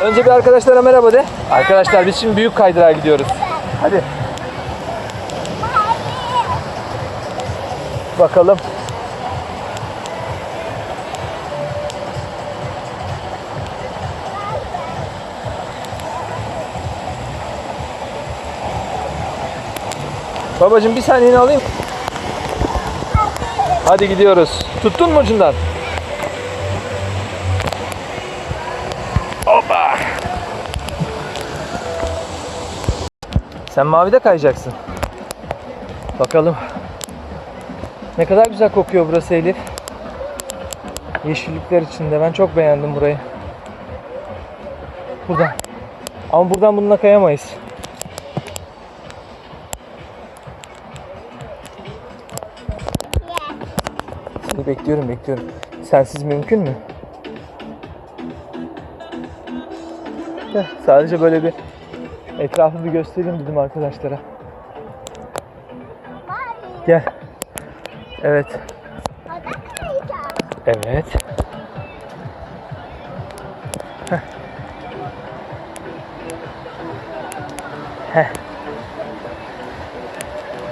Önce bir arkadaşlara merhaba de. Arkadaşlar biz şimdi büyük kaydırağa gidiyoruz. Hadi. Bakalım. Babacım bir saniyeni alayım. Hadi gidiyoruz. Tuttun mu ucundan? Sen mavide kayacaksın. Bakalım. Ne kadar güzel kokuyor burası Elif. Yeşillikler içinde. Ben çok beğendim burayı. Buradan. Ama buradan bununla kayamayız. Seni bekliyorum bekliyorum. Sensiz mümkün mü? Sadece böyle bir etrafı bir göstereyim dedim arkadaşlara. Gel. Evet. Evet. Heh. Heh.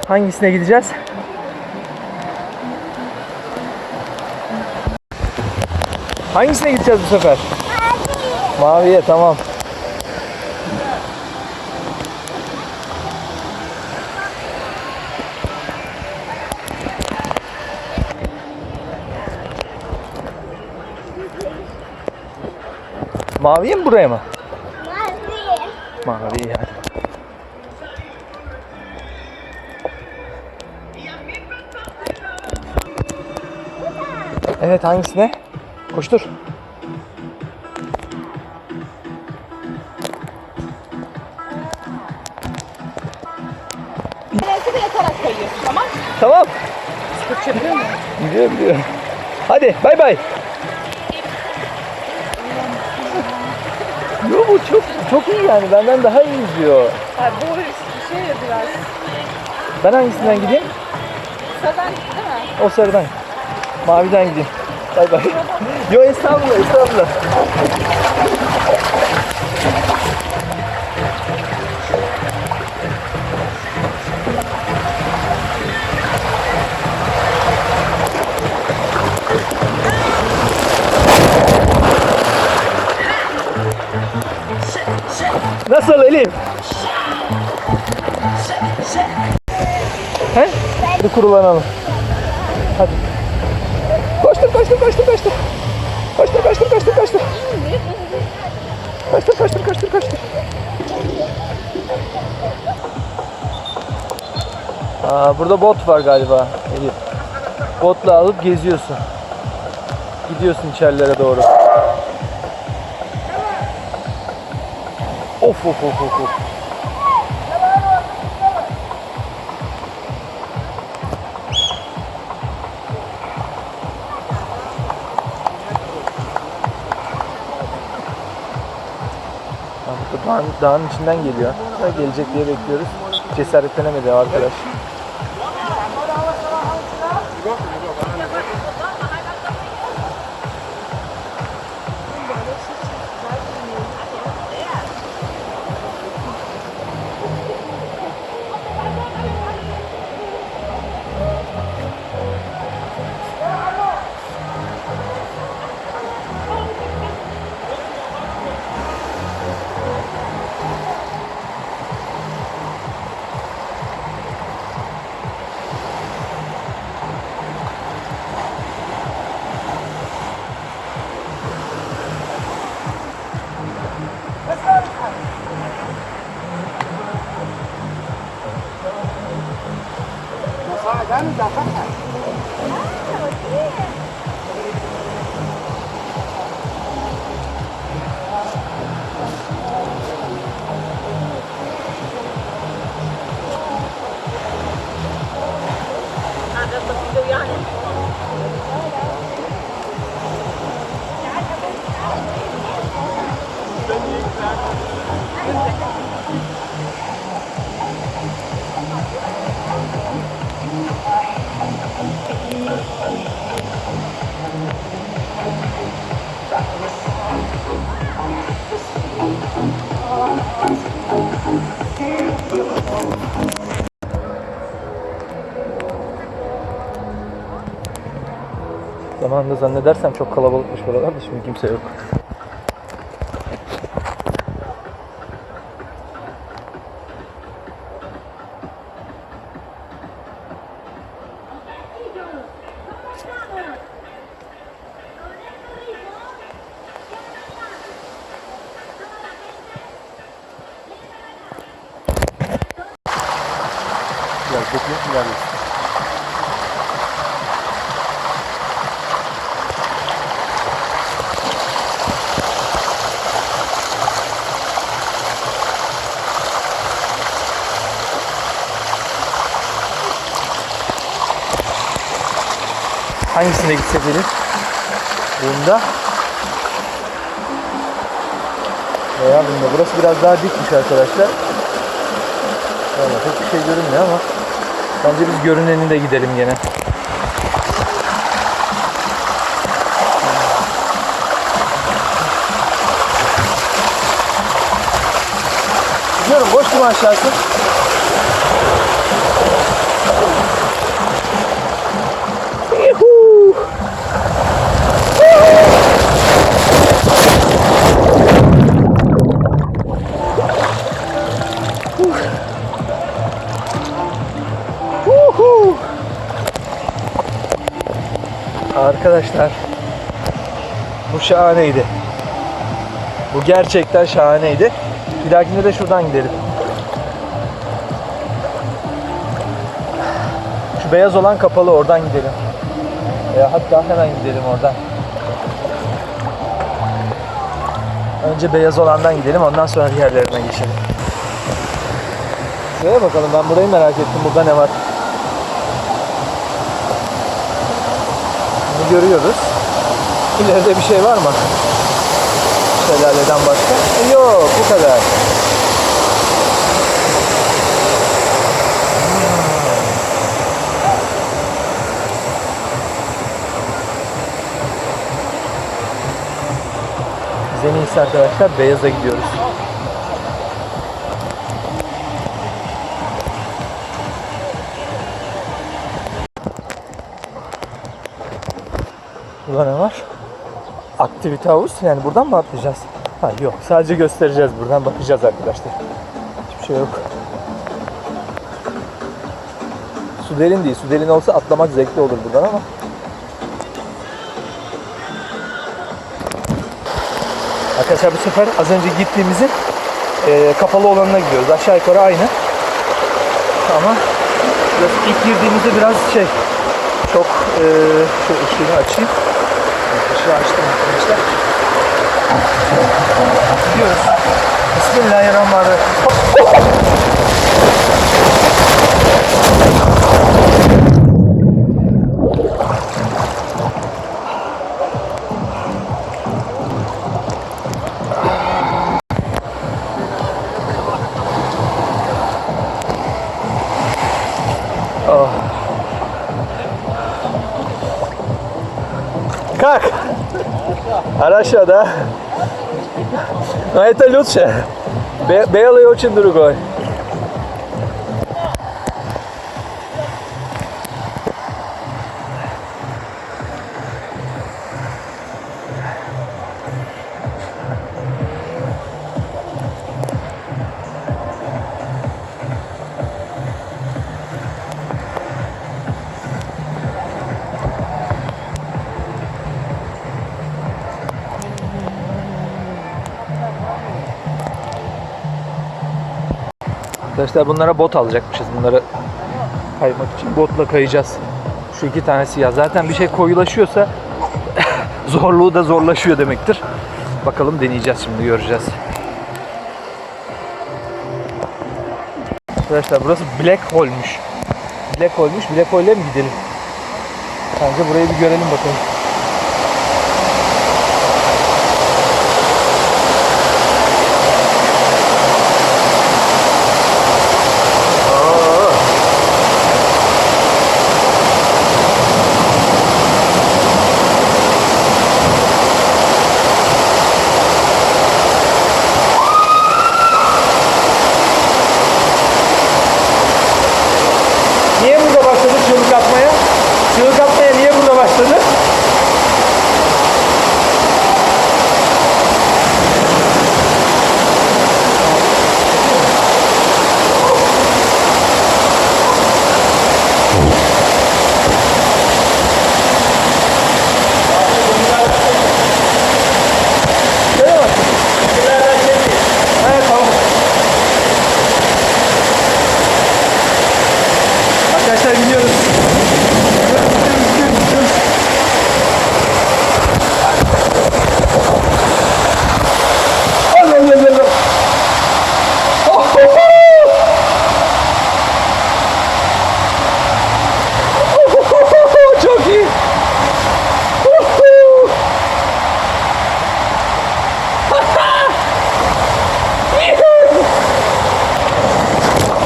Hangisine gideceğiz? Hangisine gideceğiz bu sefer? Maviye tamam. Maviye mi buraya mı? Mavi yani. Evet hangisine? Koştur. Kayıyorsun tamam Tamam. Musun? Biliyorum biliyorum. Hadi bay bay. Yo bu çok çok iyi yani benden daha iyi izliyor. Ha, bu şey ya biraz. Ben hangisinden gideyim? Sadan değil mi? O sarıdan. Maviden gideyim. Bay bay. Yo estağfurullah estağfurullah. Nasıl Elif? He? Bir kurulanalım. Hadi. Koştur koştur koştur koştur. Koştur koştur koştur koştur. Koştur koştur koştur koştur. Aa, burada bot var galiba Elif. Botla alıp geziyorsun. Gidiyorsun içerilere doğru. Of of of of Dağın, dağın içinden geliyor. Gelecek diye bekliyoruz. Cesaretlenemedi arkadaş. Zamanında zannedersem çok kalabalıkmış buralar da şimdi kimse yok. Biraz bekleyin ilerlesin. Hangisine gitsek Elif? Bunda. Veya bunda. Burası biraz daha dikmiş arkadaşlar. Valla pek bir şey görünmüyor ama bence biz görüneninde gidelim gene. Gidiyorum boş mu aşağısı? Arkadaşlar bu şahaneydi. Bu gerçekten şahaneydi. Bir dahakinde de şuradan gidelim. Şu beyaz olan kapalı oradan gidelim. Ya hatta hemen gidelim oradan. Önce beyaz olandan gidelim ondan sonra diğerlerine geçelim. Şuraya bakalım ben burayı merak ettim. Burada ne var? Görüyoruz. İleride bir şey var mı? Şelaleden başka? E, yok bu kadar. İyisi arkadaşlar beyaza gidiyoruz. Burada ne var? Aktivite havuz. Yani buradan mı atlayacağız? Ha yok. Sadece göstereceğiz. Buradan bakacağız arkadaşlar. Hiçbir şey yok. Su derin değil. Su derin olsa atlamak zevkli olur buradan ama. Arkadaşlar bu sefer az önce gittiğimizin eee, kapalı olanına gidiyoruz. Aşağı yukarı aynı. Ama ilk girdiğimizde biraz şey çok eee şu ışığını açayım. Işığı açtım arkadaşlar. Gidiyoruz. Bismillahirrahmanirrahim. Как? Хорошо, да? Но это лучше. Бе- Белый очень другой. Arkadaşlar bunlara bot alacakmışız. Bunları kaymak için botla kayacağız. Şu iki tanesi ya. Zaten bir şey koyulaşıyorsa zorluğu da zorlaşıyor demektir. Bakalım deneyeceğiz şimdi göreceğiz. Arkadaşlar burası Black Hole'muş. Black Hole'muş. Black Hole'e mi gidelim? Bence burayı bir görelim bakalım. kapmaya. Çığlık atmaya niye burada başladı?